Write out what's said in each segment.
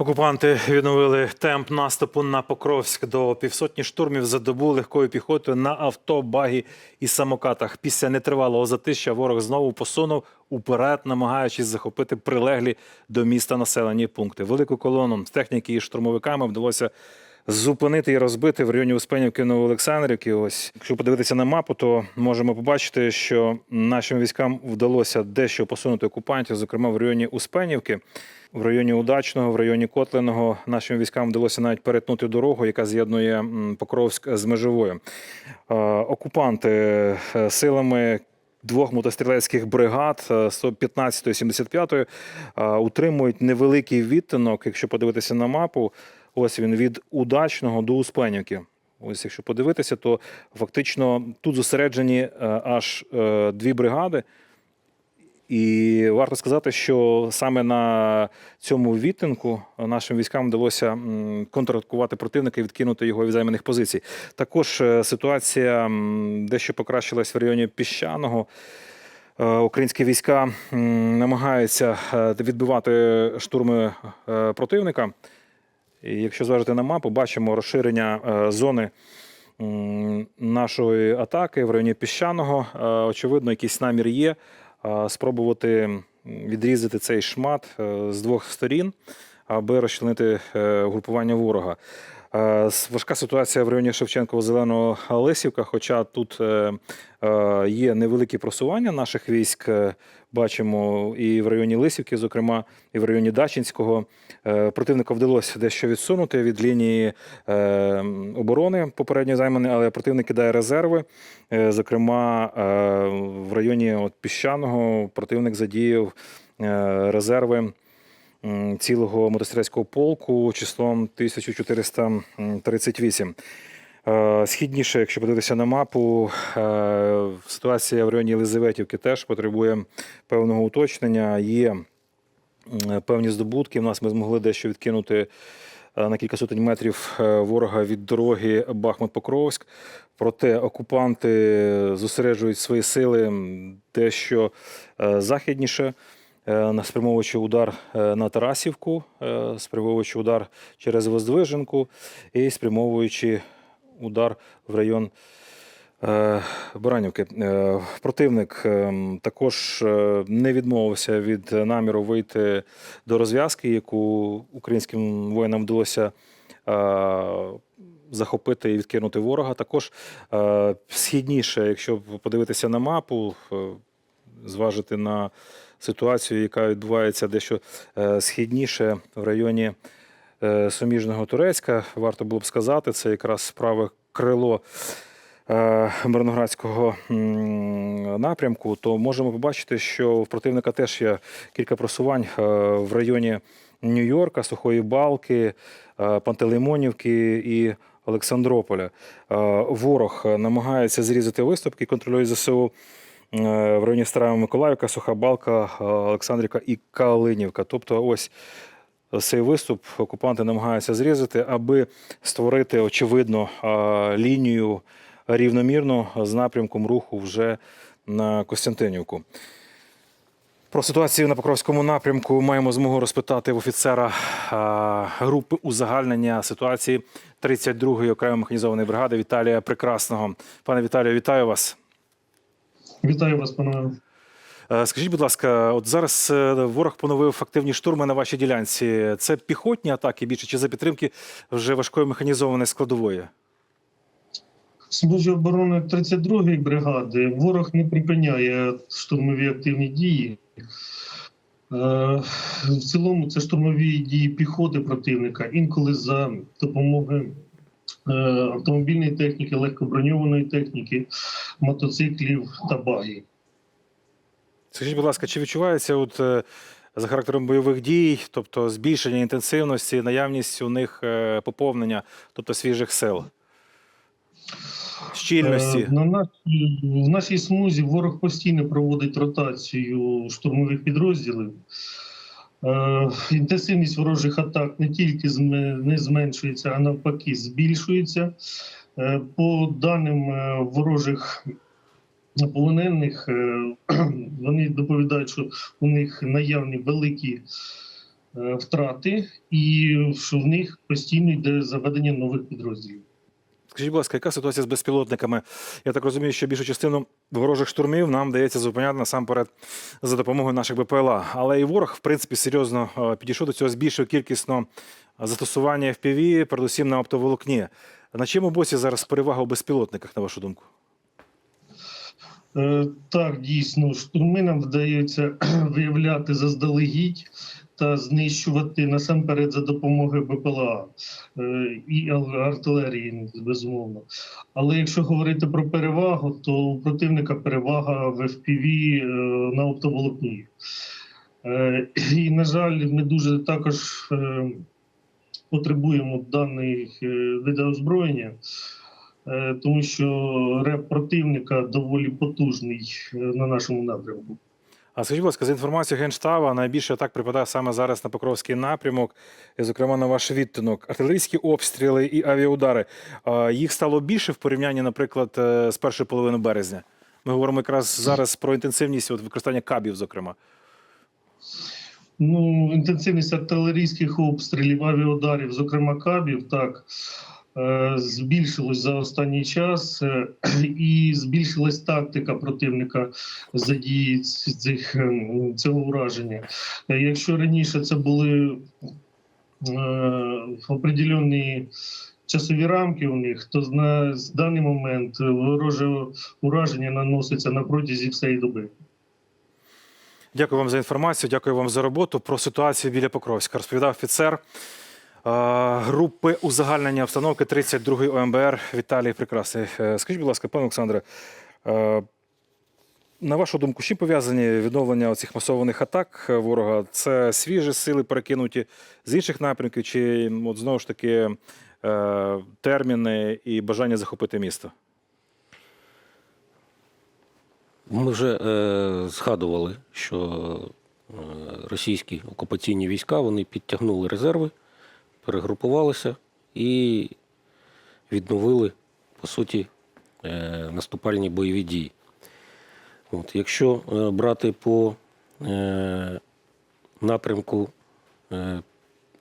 Окупанти відновили темп наступу на Покровськ до півсотні штурмів за добу легкою піхотою на авто, багі і самокатах. Після нетривалого затища ворог знову посунув уперед, намагаючись захопити прилеглі до міста населені пункти. Велику колону з техніки і штурмовиками вдалося зупинити і розбити в районі Успенівки Новоолександрівки. Ось, якщо подивитися на мапу, то можемо побачити, що нашим військам вдалося дещо посунути окупантів, зокрема в районі Успенівки. В районі Удачного, в районі Котленого нашим військам вдалося навіть перетнути дорогу, яка з'єднує Покровськ з межовою. Е, Окупанти е, силами двох мотострілецьких бригад е, 115-ї, 75-ї е, утримують невеликий відтинок, якщо подивитися на мапу. Ось він від Удачного до Успенівки. Ось, якщо подивитися, то фактично тут зосереджені е, аж е, дві бригади. І варто сказати, що саме на цьому відтинку нашим військам вдалося контратакувати противника і відкинути його від займаних позицій. Також е, ситуація дещо покращилась в районі піщаного. Українські війська намагаються відбивати штурми противника. І якщо зважити на мапу, бачимо розширення е, зони нашої атаки в районі піщаного. Е, Очевидно, якийсь намір є е, спробувати відрізати цей шмат з двох сторін, аби розчленити е, групування ворога. Е, Важка ситуація в районі Шевченково зеленого Лисівка, хоча тут е, е, є невеликі просування наших військ. Бачимо і в районі Лисівки, зокрема, і в районі Дачинського. Противника вдалося дещо відсунути від лінії оборони попередньо займаної, але противник кидає резерви. Зокрема, в районі от Піщаного противник задіяв резерви цілого мотострілецького полку числом 1438. Е, Східніше, якщо подивитися на мапу, е, ситуація в районі Єлизаветівки теж потребує певного уточнення. Є певні здобутки. У нас ми змогли дещо відкинути е, на кілька сотень метрів ворога від дороги Бахмут-Покровськ. Проте окупанти зосереджують свої сили дещо західніше, спрямовуючи удар е, на Тарасівку, е, спрямовуючи удар через Воздвиженку і спрямовуючи удар в район е, Баранівки. Е, Противник е, також е, не відмовився від наміру вийти до розв'язки, яку українським воїнам вдалося е, захопити і відкинути ворога. Також е, східніше, якщо подивитися на мапу, е, зважити на ситуацію, яка відбувається дещо е, східніше в районі е, суміжного Турецька, варто було б сказати, це якраз праве крило е, Мирноградського напрямку, то можемо побачити, що в противника теж є кілька просувань в районі Нью-Йорка, Сухої Балки, Пантелеймонівки і Олександрополя. Ворог намагається зрізати виступки, контролює ЗСУ в районі Стара Миколаївка, Суха Балка, е, Олександрівка і Калинівка. Тобто, ось цей виступ окупанти намагаються зрізати, аби створити очевидно е, лінію рівномірно з напрямком руху вже на Костянтинівку. Про ситуацію на Покровському напрямку маємо змогу розпитати в офіцера е, групи узагальнення ситуації 32-ї окремої механізованої бригади Віталія Прекрасного. Пане Віталію, вітаю вас. Вітаю вас, пане. Е, Скажіть, будь ласка, от зараз е, ворог поновив активні штурми на вашій ділянці. Це піхотні атаки більше чи за підтримки вже важкої механізованої складової? Служба оборони 32-ї бригади ворог не припиняє штурмові активні дії. Е, В цілому це штурмові дії піхоти противника, інколи за допомогою автомобільної техніки, легкоброньованої техніки, мотоциклів та багів. Скажіть, будь ласка, чи відчувається от, е, за характером бойових дій, тобто збільшення інтенсивності, наявність у них е, поповнення, тобто свіжих сил? Щільності? Е, На нашій, в нашій смузі ворог постійно проводить ротацію штурмових підрозділів. Е, Інтенсивність ворожих атак не тільки не зменшується, а навпаки, збільшується. Е, По даним е, ворожих полонених, вони доповідають, що у них наявні великі втрати, і що в них постійно йде заведення нових підрозділів. Скажіть, будь ласка, яка ситуація з безпілотниками? Я так розумію, що більшу частину ворожих штурмів нам вдається зупиняти насамперед за допомогою наших БПЛА. Але і ворог, в принципі, серйозно е, підійшов до цього збільшив кількісно застосування FPV, передусім на оптоволокні. На чому боці зараз перевага у безпілотниках, на вашу думку? Е, Так, дійсно, штурми нам вдається виявляти заздалегідь та знищувати насамперед за допомогою БПЛА е, і артилерії, безумовно. Але якщо говорити про перевагу, то у противника перевага в FPV е, на оптоволокні. Е, І, на жаль, ми дуже також потребуємо даних види озброєння. Тому що реп противника доволі потужний на нашому напрямку. А скажіть, будь ласка, за інформацією Генштаба, найбільше атак припадає саме зараз на Покровський напрямок, зокрема на ваш відтинок. Артилерійські обстріли і авіаудари. Їх стало більше в порівнянні, наприклад, е, з першої половини березня. Ми говоримо якраз зараз про інтенсивність от, використання кабів, зокрема. Ну, інтенсивність артилерійських обстрілів, авіаударів, зокрема кабів, так е, збільшилась за останній час, е, і збільшилась тактика противника задії цих ем, цього ураження. Е, Якщо раніше це були е, определенні часові рамки у них, то на даний момент вороже ураження наноситься на протязі всієї доби. Дякую вам за інформацію, дякую вам за роботу. Про ситуацію біля Покровська розповідав офіцер е, групи узагальнення обстановки 32-ї ОМБР Віталій Прекрасний. Е, Скажіть, будь ласка, пане Олександре, е, на вашу думку, чим пов'язані відновлення цих масованих атак ворога? Це свіжі сили перекинуті з інших напрямків, чи от знову ж таки е, терміни і бажання захопити місто? Ми вже е, згадували, що російські окупаційні війська вони підтягнули резерви, перегрупувалися і відновили, по суті, е, наступальні бойові дії. От, якщо е, брати по е, напрямку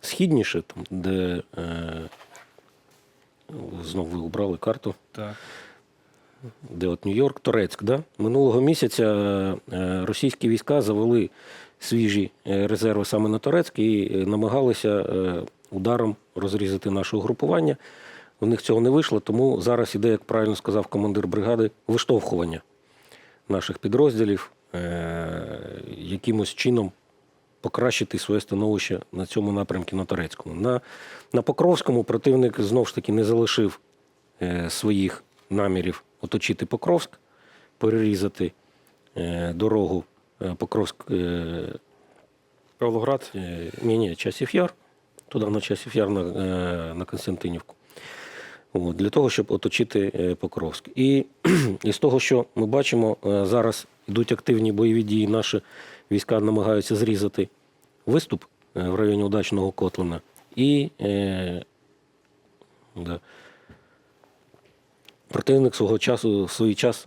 східніше, там, де знову ви обрали карту, Так. де от Нью-Йорк, Торецьк. Да? Минулого місяця російські війська завели свіжі резерви саме на Торецьк і намагалися ударом розрізати наше угрупування. У них цього не вийшло, тому зараз іде, як правильно сказав командир бригади, виштовхування наших підрозділів, е, якимось чином покращити своє становище на цьому напрямку на Торецькому. На, на Покровському противник знову ж таки не залишив е, своїх намірів оточити Покровськ, перерізати е, дорогу Покровськ, Павлоград. ні, ні, Часів Яр, туди на Часів Яр на, е, на Константинівку. От, для того, щоб оточити е, Покровськ. І, з того, що ми бачимо, е, зараз йдуть активні бойові дії, наші війська намагаються зрізати виступ в районі удачного Котлина. І е, да, противник свого часу, в свій час,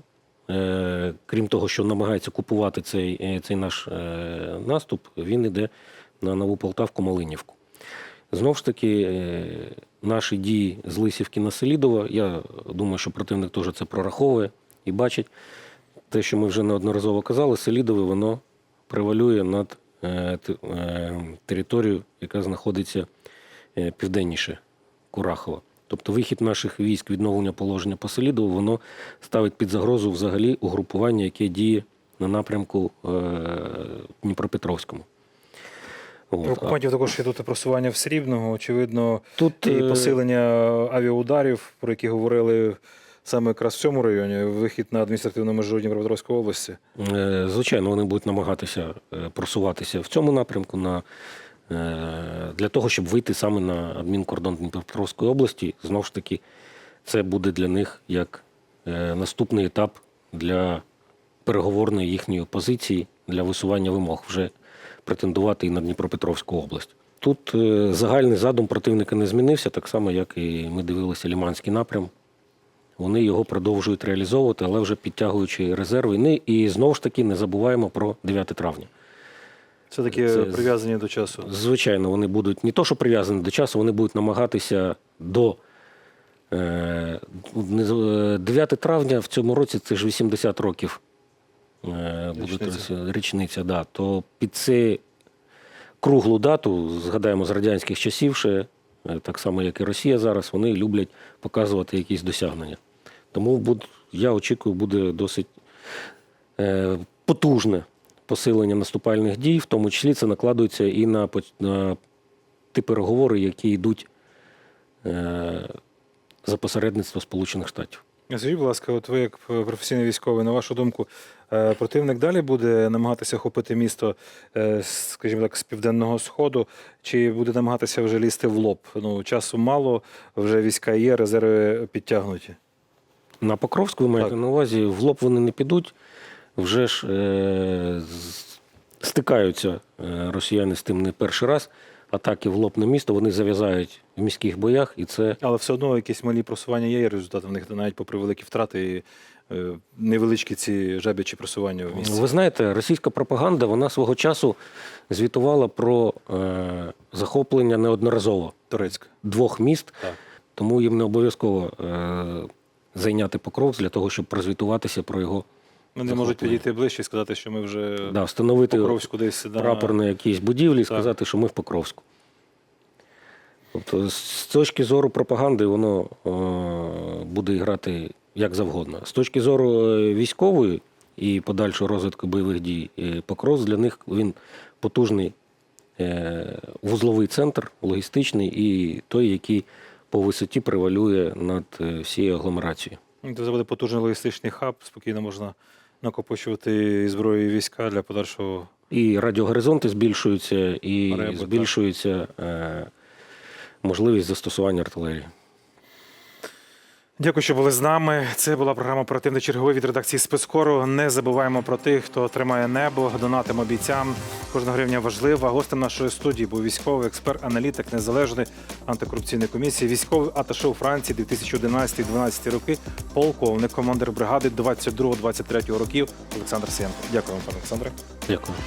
е, крім того, що намагається купувати цей, цей наш е, наступ, він йде на нову Полтавку Малинівку. Знову ж таки, е, наші дії з Лисівки на Селідово, я думаю, що противник теж це прораховує і бачить. Те, що ми вже неодноразово казали, Селідове воно превалює над е, е, територією, яка знаходиться південніше Курахова. Тобто вихід наших військ, відновлення положення по Селідову, воно ставить під загрозу взагалі угрупування, яке діє на напрямку Дніпропетровському. У окупантів також є тут і просування в Срібного, очевидно, Тут і е, посилення авіаударів, про які говорили саме якраз в цьому районі, вихід на адміністративну межу Дніпропетровської області. Е, Звичайно, вони будуть намагатися е, просуватися в цьому напрямку на, для того, щоб вийти саме на адмінкордон Дніпропетровської області. Знову ж таки, це буде для них як наступний етап для переговорної їхньої позиції, для висування вимог вже претендувати і на Дніпропетровську область. Тут е, загальний задум противника не змінився, так само, як і ми дивилися Ліманський напрям. Вони його продовжують реалізовувати, але вже підтягуючи резерви. Ну, І знову ж таки не забуваємо про 9 травня. Це- прив'язані до часу. Звичайно, вони будуть не то, що прив'язані до часу, вони будуть намагатися до е, не з- е, 9 травня в цьому році це ж 80 років. Е, буде Річниця. річниця, да. То під цю круглу дату, згадаємо з радянських часів, ще, е, так само як і Росія зараз, вони люблять показувати якісь досягнення. Тому буд, я очікую, буде досить е, потужне посилення наступальних дій, в тому числі це накладується і на, на ті переговори, які йдуть е, за посередництво Сполучених Штатів. Скажіть, будь ласка, от ви як професійний військовий, на вашу думку, е, противник далі буде намагатися охопити місто, е, скажімо так, з південного сходу, чи буде намагатися вже лізти в лоб? Ну, часу мало, вже війська є, резерви підтягнуті. На Покровську ви маєте на увазі, в лоб вони не підуть, вже ж е, стикаються е, росіяни з тим не перший раз. Атаки в лоб на місто вони зав'язають в міських боях, і це Але все одно якісь малі просування є, і результати в них навіть попри великі втрати і е, невеличкі ці жабячі просування в місті. Ви знаєте, російська пропаганда вона свого часу звітувала про е, захоплення неодноразово Турецька. двох міст, Так. тому їм не обов'язково е, зайняти Покровськ для того, щоб прозвітуватися про його Вони можуть підійти ближче і сказати, що ми вже да, встановити Покровську десь да, прапор на якійсь будівлі і сказати, що ми в Покровську. Тобто, з точки зору пропаганди, воно е, буде грати як завгодно. З точки зору е, військової і подальшого розвитку бойових дій, е, Покровськ для них він потужний е, вузловий центр, логістичний і той, який по висоті превалює над е, всією агломерацією. Це буде потужний логістичний хаб, спокійно можна накопичувати зброю і війська для подальшого. І радіогоризонти збільшуються, і Реби, збільшується е, можливість застосування артилерії. Дякую, що були з нами. Це була програма оперативний черговий від редакції Спецкору. Не забуваємо про тих, хто тримає небо, донатимо бійцям. Кожна гривня важлива. Гостем нашої студії був військовий експерт, аналітик незалежної антикорупційної комісії, військовий аташе у Франції 2011-2012 роки, полковник, командир бригади 22-23 років Олександр Сієнко. Дякую вам, пане Олександре. Дякую.